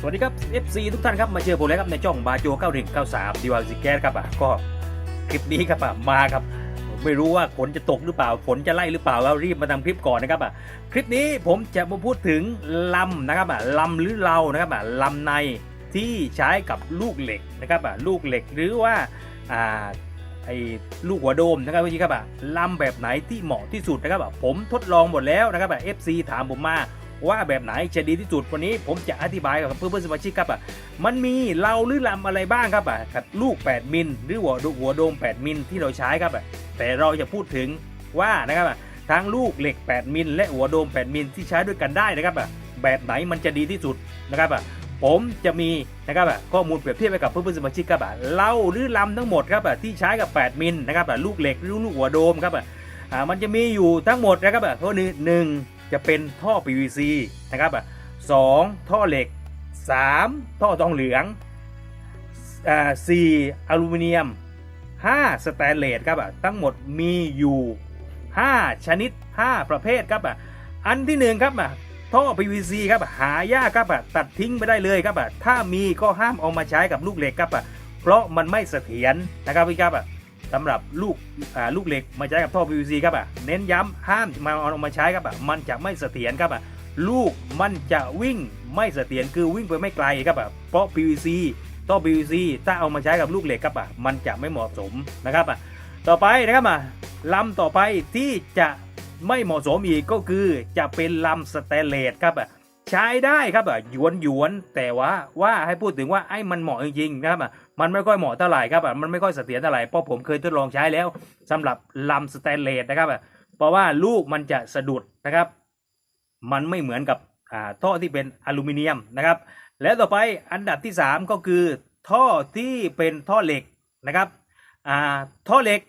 สวัสดีครับ FC ทุกท่านครับมาเจอผมแล้วครับในช่องบาโจ9193ดีวาซิแกสครับอะก็คลิปนี้ครับอะมาครับ ไม่รู้ว่าฝนจะตกหรือเปล่าฝนจะไล่หรือเปล่าเรารีบมาทำคลิปก่อนนะครับอะคลิปนี้ผมจะมาพูดถึงลำนะครับอะลำหรือเรานะครับอะลำในที่ใช้กับลูกเหล็กนะครับอะลูกเหล็กหรือว่าอ่าไอ้ลูกหัวโดมนะครับพี่ครับอะลำแบบไหนที่เหมาะที่สุดนะครับอะผมทดลองหมดแล้วนะครับอะ FC ถามผมมา ว่าแบบไหนจะดีที่สุดวันนี้ผมจะอธิบายกับเพื่อนๆสมาชิกครับอะมันมีเราหรือลำอะไรบ้างครับอะกับลูก 8 มิลหรือหัวหัวโดม 8 มิลที่เราใช้ครับอะแต่เราจะพูดถึงว่านะครับอะทั้งลูกเหล็ก 8 มิลและหัวโดม 8 มิลที่ใช้ด้วยกันได้นะครับอะแบบไหนมันจะดีที่สุดนะครับอะผมจะมีนะครับอะข้อมูลเปรียบเทียบไปกับเพื่อนๆสมาชิกครับอะเราหรือลำทั้งหมดครับอะที่ใช้กับ 8 มิลนะครับอะลูกเหล็กหรือลูกหัวโดมครับอะมันจะมีอยู่ทั้งหมดนะครับอะข้อหนึ่หนึ่ง จะเป็นท่อ PVC นะครับอะสองท่อเหล็ก 3 ท่อทองเหลืองอ่าสี่อลูมิเนียม 5 สแตนเลสครับอะทั้งหมดมีอยู่ 5 ชนิด 5 ประเภทครับอะอันที่หนึ่งครับอะท่อ PVC ครับอะหายากครับอะตัดทิ้งไปได้เลยครับอะถ้ามีก็ห้ามเอามาใช้กับลูกเหล็กครับอะเพราะมันไม่เสถียรนะครับพี่ครับอะ สำหรับลูกอ่าลูกเหล็กมาใช้กับท่อ PVC ครับอะเน้นย้ำห้ามมาเอามาใช้ครับอะมันจะไม่เสถียรครับอะลูกมันจะวิ่งไม่เสถียรคือวิ่งไปไม่ไกลครับอะเพราะ PVC ท่อ PVC ถ้าเอามาใช้กับลูกเหล็กครับอะมันจะไม่เหมาะสมนะครับอะต่อไปนะครับอะลำต่อไปที่จะไม่เหมาะสมอีกก็คือจะเป็นลำสแตเลสครับอะใช้ได้ครับอะหยวนหยวนแต่ว่าว่าให้พูดถึงว่าไอ้มันเหมาะจริงๆนะครับอะ มันไม่ค่อยเหมาะเท่าไหร่ครับอะมันไม่ค่อยเสถียรเท่าไหร่เพราะผมเคยทดลองใช้แล้วสำหรับลำสแตนเลสนะครับอะเพราะว่าลูกมันจะสะดุดนะครับ มันไม่เหมือนกับอ่าท่อที่เป็นอลูมิเนียมนะครับ แล้วต่อไปอันดับที่ 3 ก็คือท่อที่เป็นท่อเหล็กนะครับอ่าท่อเหล็ก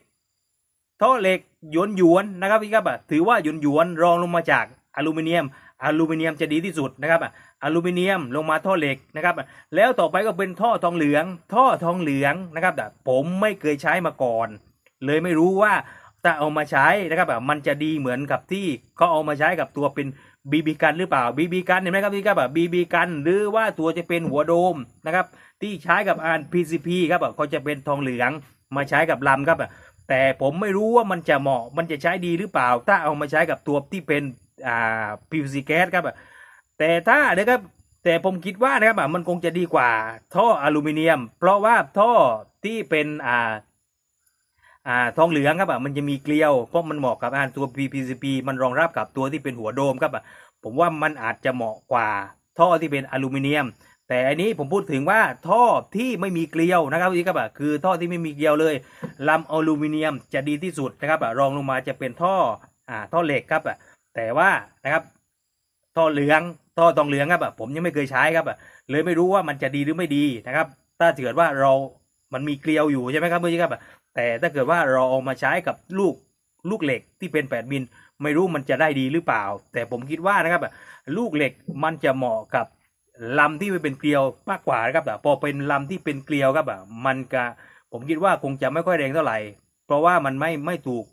ท่อเหล็กหยวนหยวนนะครับพี่ครับอะถือว่าหยวนหยวนรองลงมาจาก อลูมิเนียมอลูมิเนียมจะดีที่สุดนะครับอะอลูมิเนียมลงมาท่อเหล็กนะครับ แล้วต่อไปก็เป็นท่อทองเหลือง ท่อทองเหลืองนะครับแต่ผมไม่เคยใช้มาก่อน เลยไม่รู้ว่าถ้าเอามาใช้นะครับแบบมันจะดีเหมือนกับที่เขาเอามาใช้กับตัวเป็นบีบีกันหรือเปล่าบีบีกันเห็นไหมครับที่ครับแบบบีบีกันหรือว่าตัวจะเป็นหัวโดมนะครับ ที่ใช้กับอาน PCP ครับแบบเขาจะเป็นทองเหลืองมาใช้กับลำครับแต่ผมไม่รู้ว่ามันจะเหมาะมันจะใช้ดีหรือเปล่า ถ้าเอามาใช้กับตัวที่เป็น อ่า PVC แก๊สครับแต่ถ้านะครับแต่ผมคิดว่านะครับมันคงจะดีกว่า ท่ออลูมิเนียม เพราะว่าท่อที่เป็นอ่าอ่าทองเหลืองครับอะมันจะมีเกลียวเพราะมันเหมาะกับอ่าตัว PPCP มันรองรับกับตัวที่เป็นหัวโดมครับอะผมว่ามันอาจจะเหมาะกว่า ท่อที่เป็นอลูมิเนียม แต่อันนี้ผมพูดถึงว่าท่อที่ไม่มีเกลียวนะครับพี่ครับอะคือท่อที่ไม่มีเกลียวเลยลำอลูมิเนียมจะดีที่สุดนะครับอะรองลงมาจะเป็นท่ออ่าท่อเหล็กครับอะ แต่ว่านะครับท่อเหลืองท่อทองเหลืองครับผมยังไม่เคยใช้ครับเลยไม่รู้ว่ามันจะดีหรือไม่ดีนะครับ ถ้าเกิดว่าเรามันมีเกลียวอยู่ใช่ไหมครับเมื่อกี้ครับแต่ถ้าเกิดว่าเราเอามาใช้กับลูกลูกเหล็กที่เป็น 8 มิล ไม่รู้มันจะได้ดีหรือเปล่า แต่ผมคิดว่านะครับลูกเหล็กมันจะเหมาะกับลำที่ไม่เป็นเกลียวมากกว่านะครับพอเป็นลำที่เป็นเกลียวครับมันก็ผมคิดว่าคงจะไม่ค่อยแรงเท่าไหร่ เพราะว่ามันไม่ไม่ถูก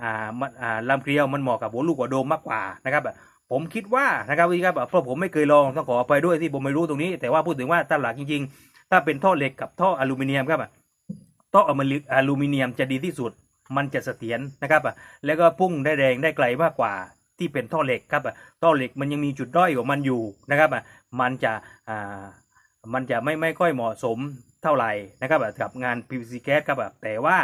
อ่ามันอ่าลำเกลียวมันเหมาะกับหัวลูกหัวโดมมากกว่านะครับผมคิดว่านะครับพี่ครับเพราะผมไม่เคยลองต้องขอไปด้วยที่ผมไม่รู้ตรงนี้ แต่ว่าพูดถึงว่าถ้าหลักจริง ๆ ถ้าเป็นท่อเหล็กกับท่ออลูมิเนียมครับท่ออลูมิเนียมจะดีที่สุด มันจะเสถียรนะครับแล้วก็พุ่งได้แรงได้ไกลมากกว่าที่เป็นท่อเหล็กครับท่อเหล็กมันยังมีจุดด้อยของมันอยู่นะครับมันจะอ่ามันจะไม่ไม่ค่อยเหมาะสมเท่าไหร่นะครับกับงาน PVC แก๊สครับแต่ว่า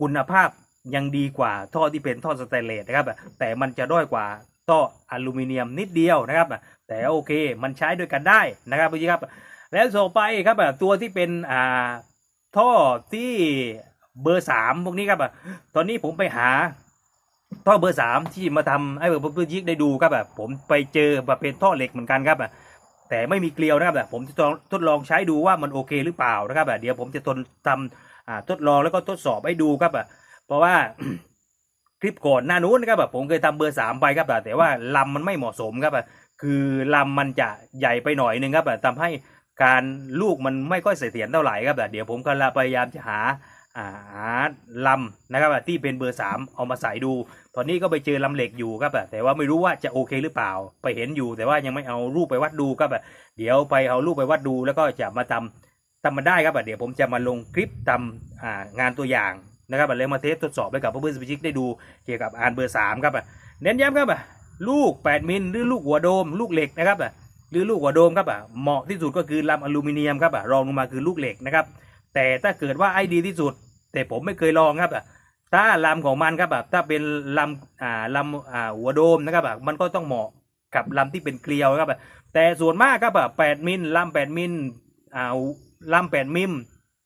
คุณภาพ ยังดีกว่าท่อที่เป็นท่อสแตนเลสนะครับแต่มันจะด้อยกว่าท่ออลูมิเนียมนิดเดียวนะครับ แต่โอเคมันใช้ด้วยกันได้นะครับพี่ครับ แล้วต่อไปครับตัวที่เป็นอ่าท่อที่เบอร์สามพวกนี้ครับตอนนี้ผมไปหาท่อเบอร์สามที่มาทำให้เพื่อนๆยิกได้ดูครับผมไปเจอแบบเป็นท่อเหล็กเหมือนกันครับแต่ไม่มีเกลียวนะครับผมจะทดลองใช้ดูว่ามันโอเคหรือเปล่านะครับเดี๋ยวผมจะทนทำทดลองแล้วก็ทดสอบให้ดูครับ เพราะว่าคลิปก่อนหน้านู้นนะครับแบบผมเคยทำเบอร์สามไปครับแบบแต่ว่าลำมันไม่เหมาะสมครับคือลำมันจะใหญ่ไปหน่อยนึงครับแบบทำให้การลูกมันไม่ค่อยเสถียรเท่าไหร่ครับแบบเดี๋ยวผมก็พยายามจะหาหาลำนะครับที่เป็นเบอร์สามเอามาใส่ดู ตอนนี้ก็ไปเจอลำเหล็กอยู่ครับแต่ว่าไม่รู้ว่าจะโอเคหรือเปล่า ไปเห็นอยู่แต่ว่ายังไม่เอารูปไปวัดดูครับเดี๋ยวไปเอารูปไปวัดดูแล้วก็จะมาทำทำมันได้ครับเดี๋ยวผมจะมาลงคลิปทำงานตัวอย่าง นะครับแล้วมาเทสทดสอบให้กับเพื่อนสมาชิกได้ดูเกี่ยวกับอานเบอร์สามครับเน้นย้ำครับลูก 8 มิลหรือลูกหัวโดม ลูกเหล็กนะครับหรือลูกหัวโดมครับเหมาะที่สุดก็คือลำอลูมิเนียมครับรองลงมาคือลูกเหล็กนะครับแต่ถ้าเกิดว่าไอ้ดีที่สุด แต่ผมไม่เคยลองครับถ้าลำของมันครับแบบถ้าเป็นลำอ่าลำอ่าหัวโดมนะครับแบบมันก็ต้องเหมาะกับลำที่เป็นเกลียวครับแต่ส่วนมากครับแบบแปดมิลลำแปดมิลอ่าลำแปดมิล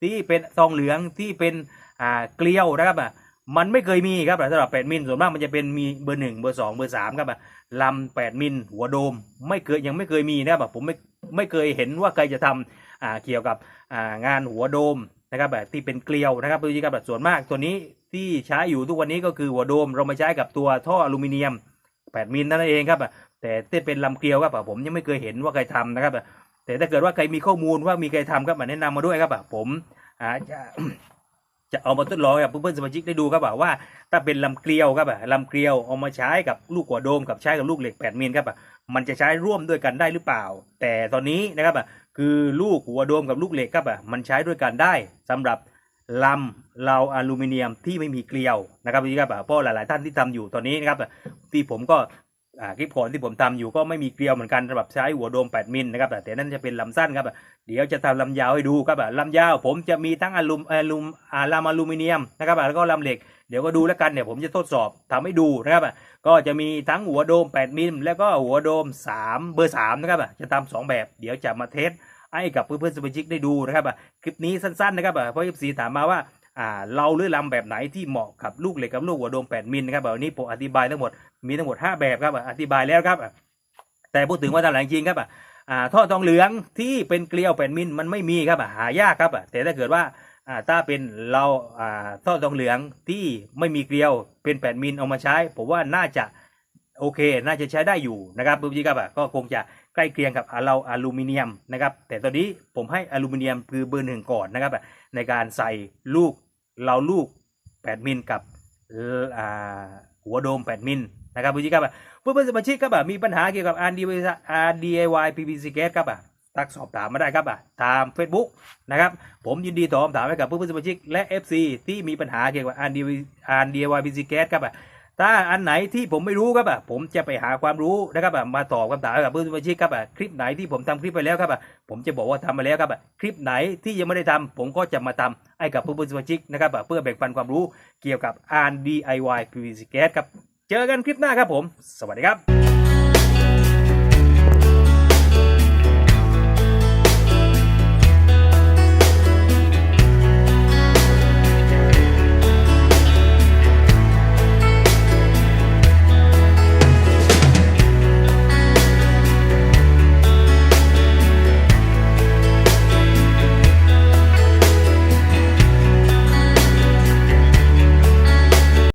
ที่เป็นทองเหลืองที่เป็น อ่าเกลียวนะครับอะมันไม่เคยมีครับสำหรับแปดมิลส่วนมากมันจะเป็นมีเบอร์หนึ่งเบอร์สองเบอร์สามครับอะลำแปดมิลหัวโดม ไม่เคยยังไม่เคยมีนะครับผมไม่ไม่เคยเห็นว่าใครจะทำอ่าเกี่ยวกับอ่างานหัวโดมนะครับแบบที่เป็นเกลียวนะครับดูที่กับแบบส่วนมากตัวนี้ที่ใช้อยู่ทุกวันนี้ก็คือหัวโดมเรามาใช้กับตัวท่ออลูมิเนียม 8มิลนั่นเองครับแต่ที่เป็นลำเกลียวครับผมยังไม่เคยเห็นว่าใครทำนะครับแต่ถ้าเกิดว่าใครมีข้อมูลว่ามีใครทำก็มาแนะนำมาด้วยครับผมอาจจะ จะเอามาทดลองกับเพื่อนๆสมาชิกได้ดูครับว่า ถ้าเป็นลำเกลียวครับลำเกลียวเอามาใช้กับลูกหัวโดมกับใช้กับลูกเหล็ก8มิลครับมันจะใช้ร่วมด้วยกันได้หรือเปล่า แต่ตอนนี้นะครับคือลูกหัวโดมกับลูกเหล็กครับมันใช้ด้วยกันได้สำหรับลำเราอลูมิเนียมที่ไม่มีเกลียวนะครับพี่ครับเพราะหลาย ๆ ท่านที่ทำอยู่ตอนนี้นะครับที่ผมก็ คลิปก่อนที่ผมทำอยู่ก็ไม่มีเกลียวเหมือนกันสำหรับใช้หัวโดม 8 มิลนะครับแต่นั่นจะเป็นลำสั้นครับ เดี๋ยวจะทำลำยาวให้ดูครับลำยาวผมจะมีทั้งอลูมอลูมอาลามอลูมิเนียมนะครับแล้วก็ลำเหล็กเดี๋ยวก็ดูแล้วกันเดี๋ยผมจะทดสอบทำให้ดูนะครับก็จะมีทั้งหัวโดม 8 มิลแล้วก็หัวโดม 3 เบอร์ 3 นะครับจะทำสองแบบ เดี๋ยวจะมาเทสให้กับเพื่อนๆสมาชิกได้ดูนะครับคลิปนี้สั้นๆนะครับเพราะเอฟซีถามมาว่า เราเลือกลำแบบไหนที่เหมาะกับลูกเหล็กกับลูกหัวโดม 8 มิลนะครับวันนี้ผมอธิบายทั้งหมดมีทั้งหมด 5 แบบครับอธิบายแล้วครับ แต่พูดถึงว่าตามหลังจริงครับอ่าท่อทองเหลืองที่เป็นเกลียว 8 มิลมันไม่มีครับหายากครับแต่ถ้าเกิดว่าถ้าเป็นเราอ่าท่อทองเหลืองที่ไม่มีเกลียวเป็น 8 มิลเอามาใช้ ผมว่าน่าจะโอเค น่าจะใช้ได้อยู่นะครับปุ๊บจีครับก็คงจะใกล้เคียงกับเราอลูมิเนียมนะครับ แต่ตอนนี้ผมให้อลูมิเนียมคือเบอร์หนึ่งก่อนนะครับในการใส่ลูก เราลูก 8 มิลกับหัวโดม 8 มิลนะครับปุ๊บจีครับเพื่อนๆสมาชิกครับมีปัญหาเกี่ยวกับ RDIY PVC gas ครับทักสอบถามมาได้ครับตาม Facebook นะครับผมยินดีตอบคำถามให้กับเพื่อนๆสมาชิกและ FC ที่มีปัญหาเกี่ยวกับ RDIY PVC gas ครับ ถ้าอันไหนที่ผมไม่รู้ครับผมจะไปหาความรู้นะครับมาตอบคำถามกับเพื่อนสมาชิกครับคลิปไหนที่ผมทำคลิปไปแล้วครับผมจะบอกว่าทำมาแล้วครับคลิปไหนที่ยังไม่ได้ทำผมก็จะมาทำให้กับเพื่อนสมาชิกนะครับเพื่อแบ่งปันความรู้เกี่ยวกับ RDIY PVC แก๊สครับเจอกันคลิปหน้าครับผม สวัสดีครับ